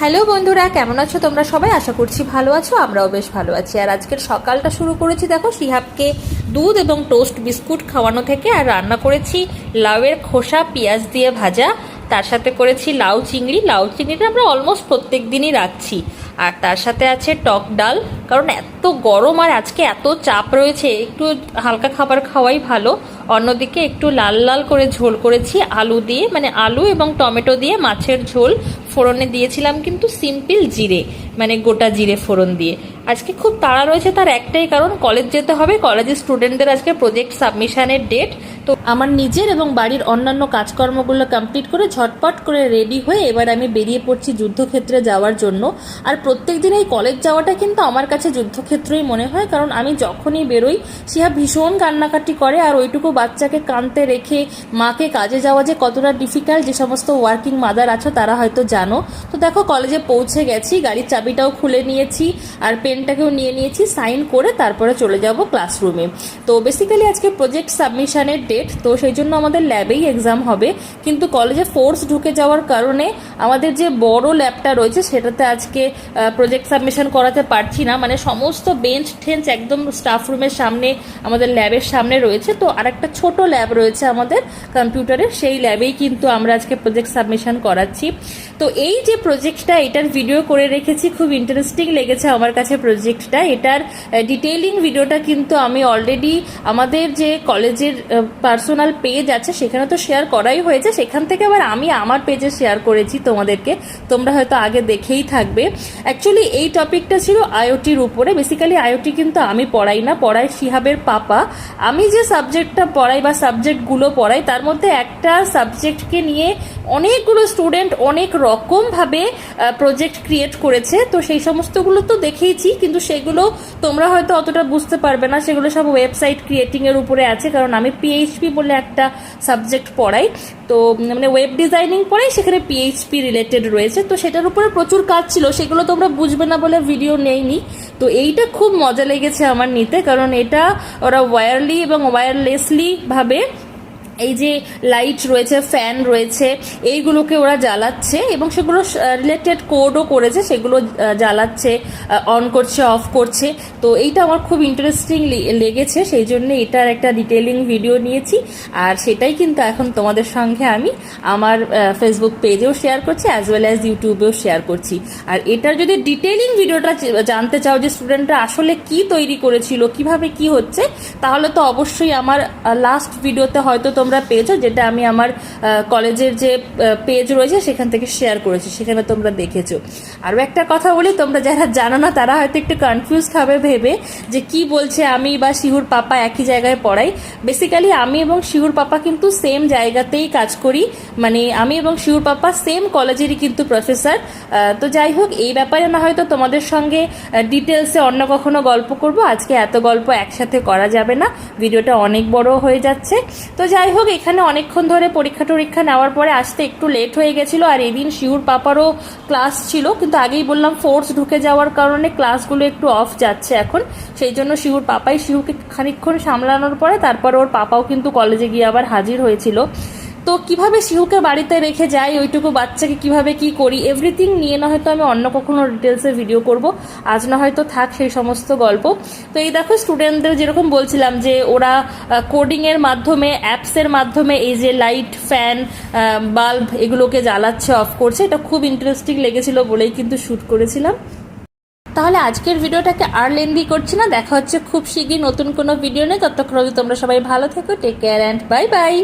Hello বন্ধুরা, কেমন আছো তোমরা সবাই? আশা করছি ভালো আছো, আমরাও বেশ ভালো আছি। আর আজকের সকালটা শুরু করেছি, দেখো শিহাবকে দুধ এবং টোস্ট, বিস্কুট খাওয়ানো থেকে, আর রান্না করেছি লাউয়ের খোসা, পেঁয়াজ দিয়ে ভাজা, তার সাথে করেছি লাউ চিংড়ি। লাউ চিংড়িটা আমরা অলমোস্ট প্রত্যেক দিনই রাখছি আর তার সাথে আছে টক ডাল, কারণ এত গরম আর আজকে এত চাপ রয়েছে, একটু হালকা খাবার খাওয়াই ভালো। অন্যদিকে একটু লাল লাল করে ঝোল করেছি, আলু দিয়ে মানে আলু এবং টমেটো দিয়ে মাছের ঝোল। ফোড়নে দিয়েছিলাম কিন্তু সিম্পল জিরে মানে গোটা জিরে ফোড়ন দিয়ে। আজকে খুব তাড়া রয়েছে তার একটাই কারণ কলেজ যেতে হবে কলেজের স্টুডেন্টদের আজকে প্রজেক্ট সাবমিশনের ডেট তো আমার নিজের এবং বাড়ির অন্যান্য কাজকর্মগুলো কমপ্লিট করে ঝটপট করে রেডি হয়ে এবার আমি বেরিয়ে পড়ছি যুদ্ধক্ষেত্রে যাওয়ার জন্য। আর প্রত্যেক দিন এই কলেজ যাওয়াটা কিন্তু আমার কাছে যুদ্ধক্ষেত্রই মনে হয়, কারণ আমি যখনই বেরোই সিহা ভীষণ কান্নাকাটি করে আর ওইটুকু বাচ্চাকে কানতে রেখে, মাকে কাজে যাওয়া যে কতটা ডিফিকাল্ট যে সমস্ত ওয়ার্কিং মাদার আছো তারা হয়তো জানো। তো দেখো কলেজে পৌঁছে গেছি, গাড়ির চাবিটাও খুলে নিয়েছি, আর পেনটাকেও নিয়ে নিয়েছি সাইন করে তারপরে চলে যাব ক্লাসরুমে তো বেসিক্যালি আজকে প্রজেক্ট সাবমিশনের ডেট তো সেই জন্য আমাদের ল্যাবেই এক্সাম হবে। কিন্তু কলেজে ফোর্স ঢুকে যাওয়ার কারণে আমাদের যে বড় ল্যাবটা রয়েছে, সেটাতে আজকে প্রজেক্ট সাবমিশন করাতে পারছি না। মানে সমস্ত বেঞ্চ ঠেঞ্চ একদম স্টাফ রুমের সামনে, আমাদের ল্যাবের সামনে রয়েছে। তো আর একটা ছোট ল্যাব রয়েছে আমাদের কম্পিউটারের সেই ল্যাবেই কিন্তু আমরা আজকে প্রজেক্ট সাবমিশন করাচ্ছি। তো এই যে প্রজেক্টটা এটার ভিডিও করে রেখেছি, খুব ইন্টারেস্টিং লেগেছে আমার কাছে প্রজেক্টটা এটার ডিটেইলিং ভিডিওটা কিন্তু আমি অলরেডি আমাদের যে কলেজের পার্সোনাল পেজ আছে, সেখানে তো শেয়ার করাই হয়েছে। সেখান থেকে আবার আমি আমার পেজে শেয়ার করেছি তোমাদেরকে। তোমরা হয়তো আগে দেখেই থাকবে। অ্যাকচুয়ালি এই টপিকটা ছিল আইওটির উপরে। বেসিক্যালি আইওটি কিন্তু আমি পড়াই না, পড়াই শিহাবের পাপা। আমি যে সাবজেক্টটা পড়াই বা সাবজেক্টগুলো পড়াই, তার মধ্যে একটা সাবজেক্টকে নিয়ে অনেকগুলো স্টুডেন্ট অনেক রকমভাবে প্রজেক্ট ক্রিয়েট করেছে। তো সেই সমস্তগুলো তো দেখেইছি, কিন্তু সেগুলো তোমরা হয়তো অতটা বুঝতে পারবে না। সেগুলো সব ওয়েবসাইট ক্রিয়েটিংয়ের উপরে আছে, কারণ আমি পিএইচপি বলে একটা সাবজেক্ট পড়াই। তো মানে ওয়েব ডিজাইনিং পড়াই, সেখানে পিএইচপি রিলেটেড রয়েছে। তো সেটার উপরে প্রচুর কাজ ছিল, সেগুলো তোমরা বুঝবে না বলে ভিডিও নেইনি। তো এইটা খুব মজা লেগেছে আমার নিতে, কারণ এটা ওরা ওয়্যারলি এবং ওয়্যারলেসলি ভাবে এই যে লাইট রয়েছে ফ্যান রয়েছে, এইগুলোকে ওরা জ্বালাচ্ছে এবং সেগুলো রিলেটেড কোডও করেছে, সেগুলো জ্বালাচ্ছে অন করছে অফ করছে। তো এইটা আমার খুব ইন্টারেস্টিং লেগেছে, সেই জন্য এটার একটা ডিটেলিং ভিডিও নিয়েছি। আর সেটাই কিন্তু এখন তোমাদের সঙ্গে আমি আমার ফেসবুক পেজেও শেয়ার করছি অ্যাজ ওয়েল অ্যাজ ইউটিউবেও শেয়ার করছি। আর এটার যদি ডিটেলিং ভিডিওটা জানতে চাও যে স্টুডেন্টরা আসলে কি তৈরি করেছিল, কীভাবে কি হচ্ছে, তাহলে তো অবশ্যই আমার লাস্ট ভিডিওতে হয়তো তোমরা পেয়েছ, যেটা আমি আমার কলেজের যে পেজ রয়েছে, সেখান থেকে শেয়ার করেছি, সেখানে তোমরা দেখেছ। আরও একটা কথা বলি, তোমরা যারা জানো না, তারা হয়তো একটু কনফিউজ হবে ভেবে যে কি বলছে আমি বা শিহুর পাপা একই জায়গায় পড়াই। বেসিক্যালি আমি এবং শিহুর পাপা কিন্তু সেম জায়গাতেই কাজ করি। মানে আমি এবং শিহুর পাপা সেম কলেজেরই কিন্তু প্রফেসর তো যাই হোক, এই ব্যাপারে না হয়তো তোমাদের সঙ্গে ডিটেলসে অন্য কখনো গল্প করব। আজকে এত গল্প একসাথে করা যাবে না। ভিডিওটা অনেক বড় হয়ে যাচ্ছে। তো যাই হোক এখানে অনেকক্ষণ ধরে পরীক্ষা টরীক্ষা নেওয়ার পরে আসতে একটু লেট হয়ে গেছিল আর এদিন শিউর পাপারও ক্লাস ছিল। কিন্তু আগেই বললাম ফোর্স ঢুকে যাওয়ার কারণে ক্লাসগুলো একটু অফ যাচ্ছে এখন। সেই জন্য শিউর পাপাই শিউকে খানিক্ষণ সামলানোর পরে তারপর ওর পাপাও কিন্তু কলেজে গিয়ে আবার হাজির হয়েছিল। তো কীভাবে শিহুকে বাড়িতে রেখে যাই? ওইটুকু বাচ্চাকে কীভাবে কি করি? এভরিথিং নিয়ে না হয়তো আমি অন্য কখনো ডিটেলসে ভিডিও করব। আজ না হয়তো থাক সেই সমস্ত গল্প। তো এই দেখো স্টুডেন্টদের যেরকম বলছিলাম যে ওরা কোডিংয়ের মাধ্যমে অ্যাপসের মাধ্যমে এই যে লাইট ফ্যান বাল্ব এগুলোকে জ্বালাচ্ছে অফ করছে। এটা খুব ইন্টারেস্টিং লেগেছিল বলেই কিন্তু শ্যুট করেছিলাম। তাহলে আজকের ভিডিওটাকে আর লেন্দি করছি না। দেখা হচ্ছে খুব শীঘ্রই নতুন কোনো ভিডিও নেই ততক্ষণ তোমরা সবাই ভালো থেকো। Take care and bye bye